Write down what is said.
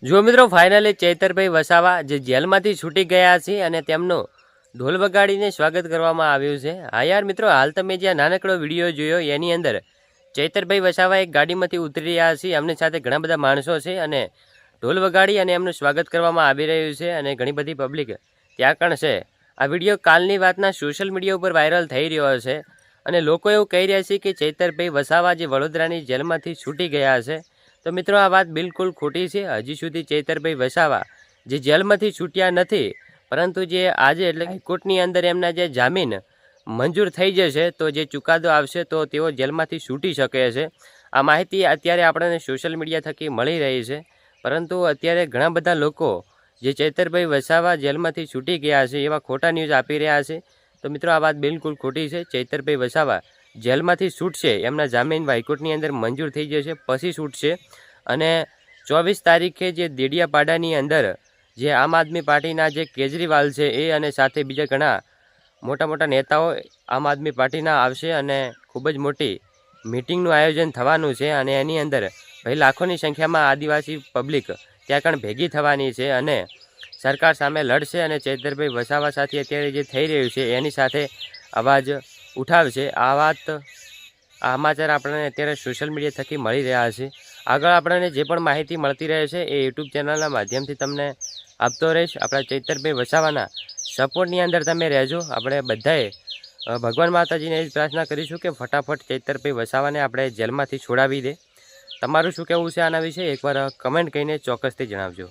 જો મિત્રો ફાઇનલી ચૈતરભાઈ વસાવા જે જેલમાંથી છૂટી ગયા છે અને તેમનું ઢોલ વગાડીને સ્વાગત કરવામાં આવ્યું છે. હા યાર મિત્રો, હાલ તમે જે નાનકડો વીડિયો જોયો, એની અંદર ચૈતરભાઈ વસાવા એક ગાડીમાંથી ઉતરી રહ્યા છે. એમની સાથે ઘણા બધા માણસો છે અને ઢોલ વગાડી અને એમનું સ્વાગત કરવામાં આવી રહ્યું છે અને ઘણી બધી પબ્લિક ત્યાં કણ છે. આ વીડિયો કાલની વાતના સોશિયલ મીડિયા ઉપર વાયરલ થઈ રહ્યો છે અને લોકો એવું કહી રહ્યા છે કે ચૈતરભાઈ વસાવા જે વડોદરાની જેલમાંથી છૂટી ગયા છે તો મિત્રો, આ વાત બિલકુલ ખોટી છે. હજી સુધી ચૈતરભાઈ વસાવા જે જેલમાંથી છૂટ્યા નથી, પરંતુ જે આજે એટલે હાઈકોર્ટની અંદર એમના જે જામીન મંજૂર થઈ જશે, તો જે ચુકાદો આવશે, તો તેઓ જેલમાંથી છૂટી શકે છે. આ માહિતી અત્યારે આપણને સોશિયલ મીડિયા થકી મળી રહી છે. પરંતુ અત્યારે ઘણા બધા લોકો જે ચૈતરભાઈ વસાવા જેલમાંથી છૂટી ગયા છે, એવા ખોટા ન્યૂઝ આપી રહ્યા છે. તો મિત્રો, આ વાત બિલકુલ ખોટી છે. ચૈતરભાઈ વસાવા જેલમાંથી છૂટશે એમના જામીન હાઈકોર્ટની અંદર મંજૂર થઈ જશે, પછી છૂટશે અને ચોવીસ તારીખે જે દેડિયાપાડાની અંદર જે આમ આદમી પાર્ટીના જે કેજરીવાલ છે, એ અને સાથે બીજા ઘણા મોટા મોટા નેતાઓ આમ આદમી પાર્ટીના આવશે અને ખૂબ જ મોટી મિટિંગનું આયોજન થવાનું છે અને એની અંદર ભાઈ લાખોની સંખ્યામાં આદિવાસી પબ્લિક ત્યાં કણ ભેગી થવાની છે અને સરકાર સામે લડશે અને ચૈતરભાઈ વસાવા સાથે અત્યારે જે થઈ રહ્યું છે, એની સાથે અવાજ ઉઠાવશે. આ વાત આ સમાચાર આપણને અત્યારે સોશિયલ મીડિયા થકી મળી રહ્યા છે. આગળ આપણને જે પણ માહિતી મળતી રહે છે એ યુટ્યુબ ચેનલના માધ્યમથી તમને આપતો રહીશ. આપણા ચૈતરભાઈ વસાવાના સપોર્ટની અંદર તમે રહેજો. આપણે બધાએ ભગવાન માતાજીને એ જ પ્રાર્થના કરીશું કે ફટાફટ ચૈતરભાઈ વસાવાને આપણે જેલમાંથી છોડાવી દે. તમારું શું કહેવું છે આના વિશે? એકવાર કમેન્ટ કરીને ચોક્કસથી જણાવજો.